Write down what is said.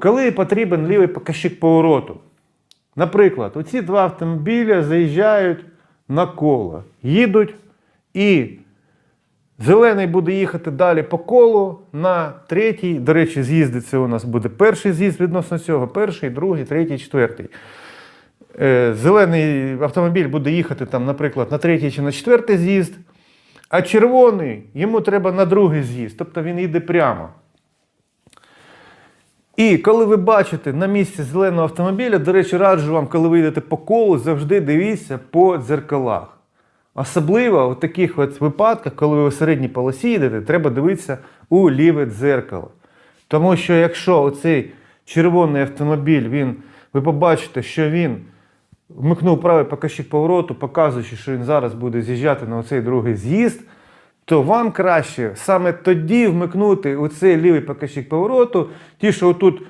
коли потрібен лівий показчик повороту. Наприклад, оці два автомобілі заїжджають на коло, їдуть і зелений буде їхати далі по колу на третій. До речі, з'їзди це у нас буде перший з'їзд відносно цього, перший, другий, третій, четвертий. Е, Зелений автомобіль буде їхати, там, наприклад, на третій чи на четвертий з'їзд, а червоний йому треба на другий з'їзд, тобто він їде прямо. І коли ви бачите на місці зеленого автомобіля, до речі, раджу вам, коли ви йдете по колу, завжди дивіться по дзеркалах. Особливо в таких от випадках, коли ви в середній полосі їдете, треба дивитися у ліве дзеркало. Тому що якщо оцей червоний автомобіль, він, ви побачите, що він вмикнув правий показчик повороту, показуючи, що він зараз буде з'їжджати на оцей другий з'їзд, то вам краще саме тоді вмикнути оцей лівий показчик повороту, ті, що отут